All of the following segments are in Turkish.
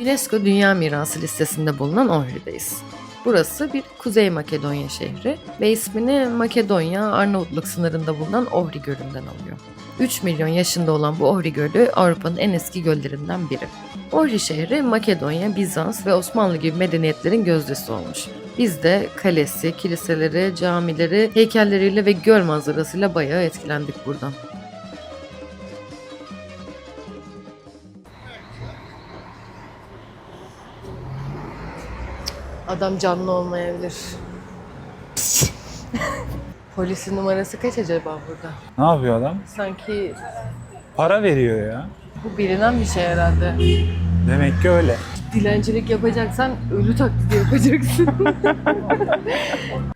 UNESCO Dünya Mirası listesinde bulunan Ohri'deyiz. Burası bir Kuzey Makedonya şehri ve ismini Makedonya Arnavutluk sınırında bulunan Ohri Gölü'nden alıyor. 3 milyon yaşında olan bu Ohri Gölü Avrupa'nın en eski göllerinden biri. Ohri şehri Makedonya, Bizans ve Osmanlı gibi medeniyetlerin gözdesi olmuş. Biz de kalesi, kiliseleri, camileri, heykelleriyle ve göl manzarasıyla bayağı etkilendik buradan. Adam canlı olmayabilir. Polisin numarası kaç acaba burada? Ne yapıyor adam? Sanki Para veriyor ya. bu bilinen bir şey herhalde. Demek ki öyle. Dilencilik yapacaksan ölü taklidi yapacaksın.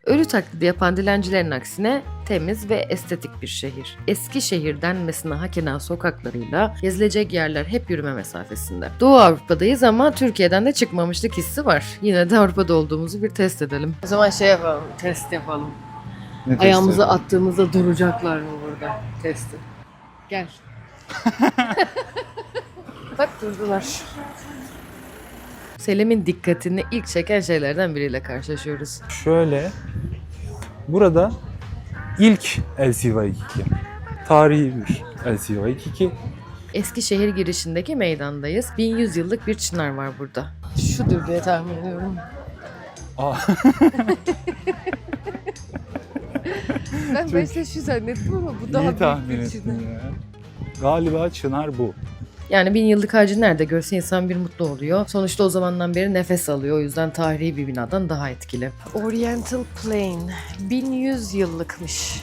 ölü taklidi yapan dilencilerin aksine temiz ve estetik bir şehir. Eski şehir denmesine hak eden sokaklarıyla gezilecek yerler hep yürüme mesafesinde. Doğu Avrupa'dayız ama Türkiye'den de çıkmamışlık hissi var. Yine de Avrupa'da olduğumuzu bir test edelim. O zaman şey yapalım, test yapalım. Ne Ayağımızı testi? attığımızda duracaklar mı burada testi? Gel. Bak durdular. Selim'in dikkatini ilk çeken şeylerden biriyle karşılaşıyoruz. Şöyle. Burada ilk LCY2. Tarihi bir LCY2. Eski şehir girişindeki meydandayız. 1100 yıllık bir çınar var burada. Şudur diye tahmin ediyorum. Aa, Ben başta şu zannettim ama bu daha iyi büyük tahmin bir ettin çınar. ya. Galiba Çınar bu. Yani bin yıllık ağacı nerede görse insan bir mutlu oluyor. Sonuçta o zamandan beri nefes alıyor. O yüzden tarihi bir binadan daha etkili. Oriental Plain. 1100 yıllıkmış.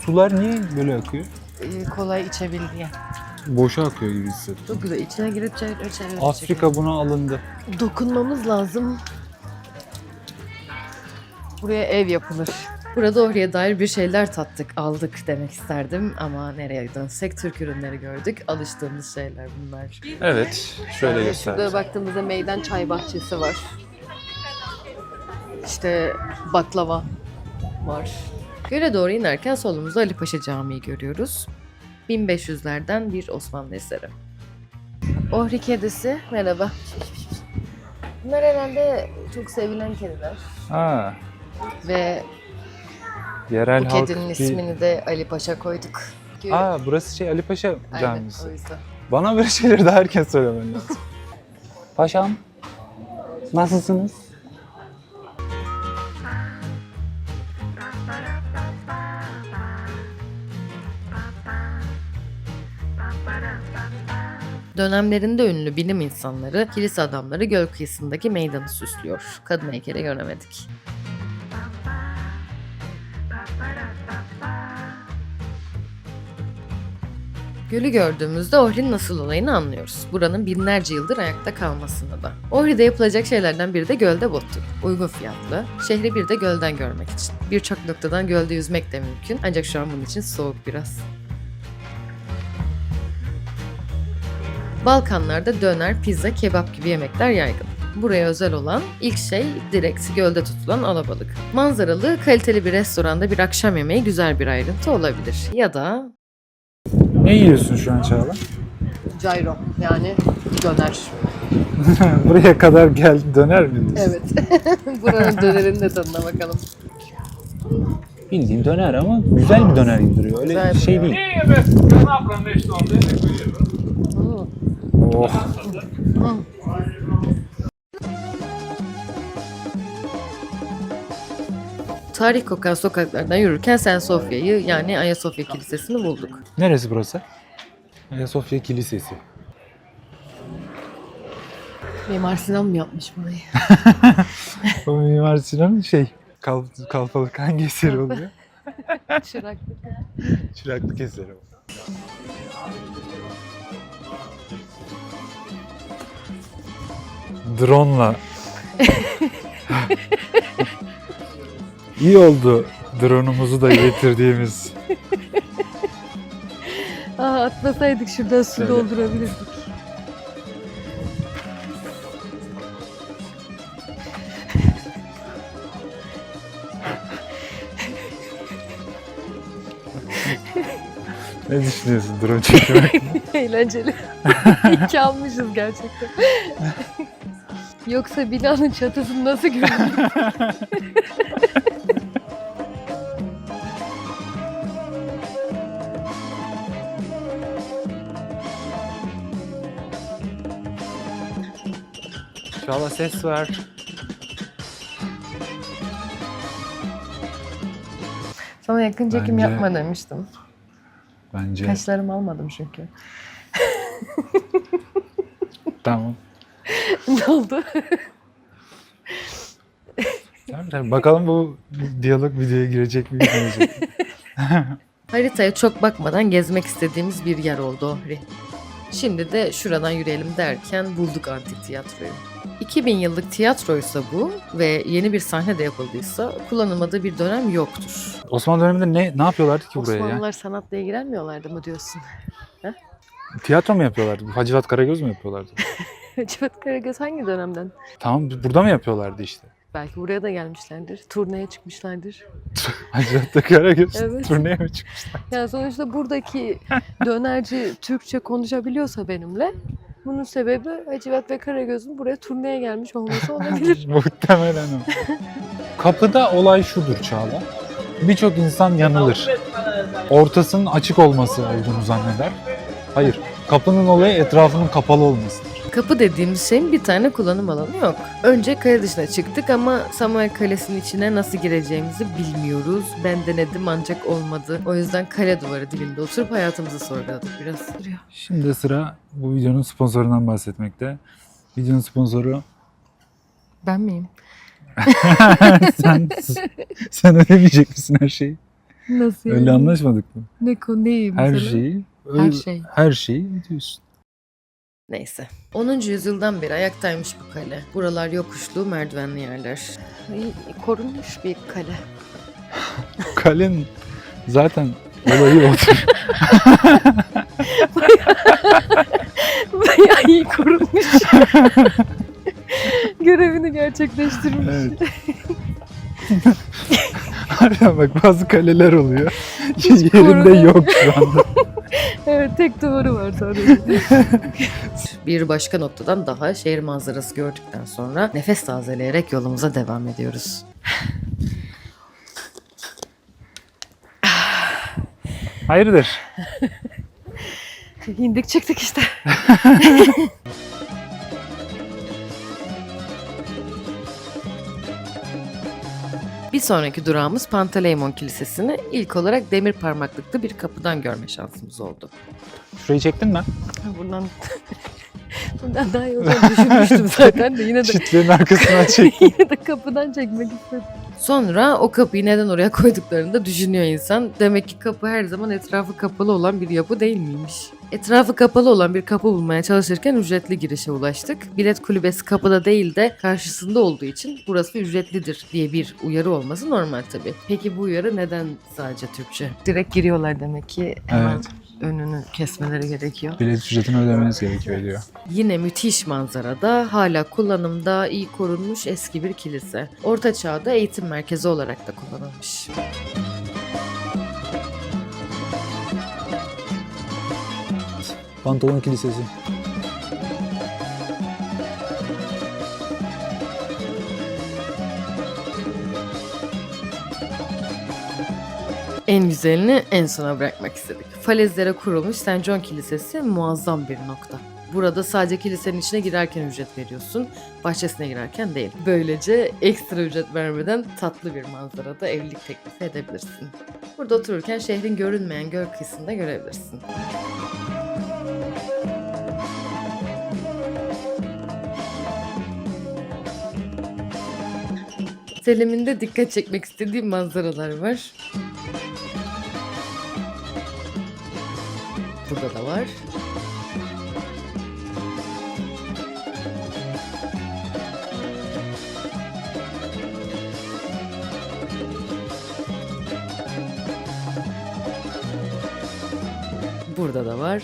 Sular niye böyle akıyor? Ee, kolay içebil diye. Boşa akıyor gibi hissettim. Çok güzel. İçine girip çevir çevir. Afrika buna alındı. Dokunmamız lazım. Buraya ev yapılır. Burada oraya dair bir şeyler tattık, aldık demek isterdim ama nereye dönsek Türk ürünleri gördük. Alıştığımız şeyler bunlar. Evet, şöyle Yani göster. Şurada baktığımızda meydan çay bahçesi var. İşte baklava var. Göle doğru inerken solumuzda Ali Paşa Camii görüyoruz. 1500'lerden bir Osmanlı eseri. Ohri kedisi, merhaba. Bunlar herhalde çok sevilen kediler. Ha, Ve yerel bu halk kedinin bir- ismini de Ali Paşa koyduk. Aa, burası şey Ali Paşa Aynen, Camisi. o yüzden. Bana böyle şeyleri daha erken söylemen lazım. Paşam, nasılsınız? Dönemlerinde ünlü bilim insanları, kilise adamları göl kıyısındaki meydanı süslüyor. Kadın heykeli göremedik. Gölü gördüğümüzde Ohri'nin nasıl olayını anlıyoruz. Buranın binlerce yıldır ayakta kalmasını da. Ohri'de yapılacak şeylerden biri de gölde botu. Uygun fiyatlı, şehri bir de gölden görmek için. Birçok noktadan gölde yüzmek de mümkün ancak şu an bunun için soğuk biraz. Balkanlarda döner, pizza, kebap gibi yemekler yaygın. Buraya özel olan ilk şey direkt gölde tutulan alabalık. Manzaralı, kaliteli bir restoranda bir akşam yemeği güzel bir ayrıntı olabilir. Ya da Ne yiyorsun şu an Çağla? gyro yani döner. Buraya kadar gel döner mi diyorsun? Evet. Buranın dönerinin de tadına bakalım. Bildiğin döner ama güzel bir döner gibi duruyor. Öyle Güzel bir şey duruyor. değil. Nie, bez kanapla nešto ovdje ne kojivo. Hmm. Oh. Tarih kokan sokaklardan yürürken Sen Sofya'yı yani Ayasofya Kilisesi'ni bulduk. Neresi burası? Ayasofya Kilisesi. Mimar Sinan mı yapmış burayı? O Mimar Sinan'ın şey, Kal Kalfalık hangi eseri oluyor? Çıraklık. Çıraklık eseri o. Drone'la. İyi oldu drone'umuzu da getirdiğimiz. Aa atlasaydık şuradan su Şöyle. doldurabilirdik. Ne düşünüyorsun drone çekmek? Eğlenceli. İyi almışız gerçekten. Yoksa binanın çatısını nasıl görürüz? Çağla ses ver. Sana yakın çekim Bence- yapma demiştim. Bence Kaşlarımı almadım çünkü. tamam. ne oldu? Tabii, tabii. Bakalım bu diyalog videoya girecek mi girmeyecek mi? Haritaya çok bakmadan gezmek istediğimiz bir yer oldu Ohri. Şimdi de şuradan yürüyelim derken bulduk antik tiyatroyu. 2000 yıllık tiyatroysa bu ve yeni bir sahne de yapıldıysa kullanılmadığı bir dönem yoktur. Osmanlı döneminde ne ne yapıyorlardı ki buraya ya? Osmanlılar sanatla ilgilenmiyorlardı mı diyorsun? Tiyatro mu yapıyorlardı? Hacivat Karagöz mü yapıyorlardı? Cevat Karagöz hangi dönemden? tamam burada mı yapıyorlardı işte? Belki buraya da gelmişlerdir. Turneye çıkmışlardır. Hacivat Karagöz Evet. turneye mi çıkmışlar? Yani sonuçta buradaki dönerci Türkçe konuşabiliyorsa benimle bunun sebebi Hacivat ve Karagöz'ün buraya turneye gelmiş olması olabilir. Muhtemelen o. Kapıda olay şudur Çağla. Birçok insan yanılır. Ortasının açık olması olduğunu zanneder. Hayır. Kapının olayı etrafının kapalı olmasıdır. Kapı dediğimiz şeyin bir tane kullanım alanı yok. Önce kale dışına çıktık ama Samuel Kalesi'nin içine nasıl gireceğimizi bilmiyoruz. Ben denedim ancak olmadı. O yüzden kale duvarı dibinde oturup hayatımızı sorguladık biraz. Duruyor. Şimdi sıra bu videonun sponsorundan bahsetmekte. Videonun sponsoru Ben miyim? sen. sen ödemeyecek misin her şeyi? Nasıl Öyle anlaşmadık mı? Ne konu neyim Her mesela? şeyi. Her şey. Her şeyi ödüyorsun. Neyse. 10. yüzyıldan beri ayaktaymış bu kale. Buralar yokuşlu, merdivenli yerler. korunmuş bir kale. Kalenin zaten olayı odur. Bayağı iyi korunmuş. Görevini gerçekleştirmiş. Evet. Harbiden bak bazı kaleler oluyor. Hiç Yerinde korunan- yok şu anda. Evet tek duvarı var sadece. bir başka noktadan daha şehir manzarası gördükten sonra nefes tazeleyerek yolumuza devam ediyoruz. Hayırdır? İndik çıktık işte. Bir sonraki durağımız Panteleimon Kilisesi'ni ilk olarak demir parmaklıklı bir kapıdan görme şansımız oldu. Şurayı çektin mi? Buradan buradan daha iyi olacağını düşünmüştüm zaten de yine de Çitlerin arkasından çek. yine de kapıdan çekmek istedim. Sonra o kapıyı neden oraya koyduklarını da düşünüyor insan. Demek ki kapı her zaman etrafı kapalı olan bir yapı değil miymiş? Etrafı kapalı olan bir kapı bulmaya çalışırken ücretli girişe ulaştık. Bilet kulübesi kapıda değil de karşısında olduğu için burası ücretlidir diye bir uyarı olması normal tabii. Peki bu uyarı neden sadece Türkçe? Direkt giriyorlar demek ki hemen Evet. önünü kesmeleri gerekiyor. Bilet ücretini ödemeniz gerekiyor diyor. Yine müthiş manzarada, hala kullanımda iyi korunmuş eski bir kilise. Orta çağda eğitim merkezi olarak da kullanılmış. Pantolon Kilisesi. En güzelini en sona bırakmak istedik. Falezlere kurulmuş St. John Kilisesi muazzam bir nokta. Burada sadece kilisenin içine girerken ücret veriyorsun, bahçesine girerken değil. Böylece ekstra ücret vermeden tatlı bir manzarada evlilik teklifi edebilirsin. Burada otururken şehrin görünmeyen göl kıyısını da görebilirsin. Selim'in de dikkat çekmek istediği manzaralar var. Burada da var. Burada da var.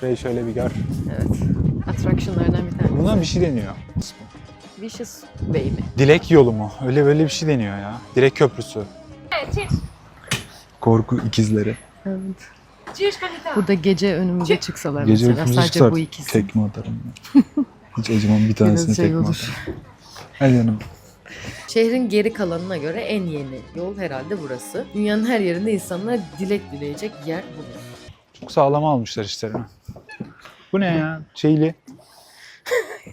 Şurayı şöyle bir gör. Evet. Attraction'lardan bir tanesi. Buna bir şey deniyor. Vicious Way mi? Dilek yolu mu? Öyle böyle bir şey deniyor ya. Dilek köprüsü. Korku ikizleri. Evet. Burada gece önümüze çıksalar Gece mesela öpümüzü sadece çıkar. bu ikisi. Tekme atarım. ben. Hiç acımam bir tanesine Biraz şey tekme olur. atarım. Hadi yanım. Şehrin geri kalanına göre en yeni yol herhalde burası. Dünyanın her yerinde insanlar dilek dileyecek yer bulur. Çok sağlam almışlar işlerini. Bu ne ya? Şeyli.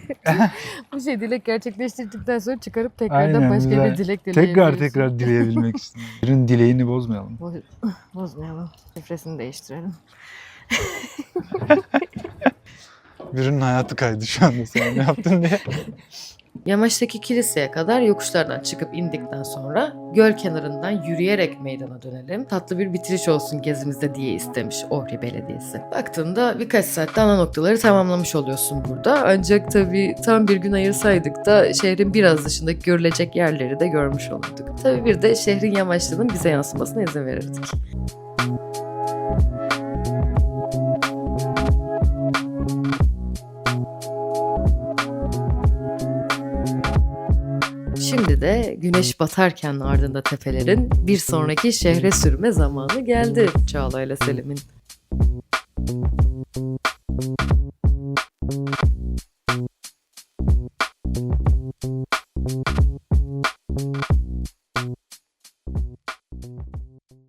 Bu şey dilek gerçekleştirdikten sonra çıkarıp tekrardan Aynen, başka güzel. bir dilek Tekrar dileyebiliyorsun. tekrar dileyebilmek istiyorum. Birinin dileğini bozmayalım. Boz- Bozmayalım. Şifresini değiştirelim. Birinin hayatı kaydı şu anda sen ne yaptın diye. Yamaçtaki kiliseye kadar yokuşlardan çıkıp indikten sonra göl kenarından yürüyerek meydana dönelim. Tatlı bir bitiriş olsun gezimizde diye istemiş Ohri Belediyesi. Baktığında birkaç saatte ana noktaları tamamlamış oluyorsun burada. Ancak tabii tam bir gün ayırsaydık da şehrin biraz dışındaki görülecek yerleri de görmüş olurduk. Tabii bir de şehrin yamaçlığının bize yansımasına izin verirdik. Şimdi de güneş batarken ardında tepelerin bir sonraki şehre sürme zamanı geldi Çağla ile Selim'in.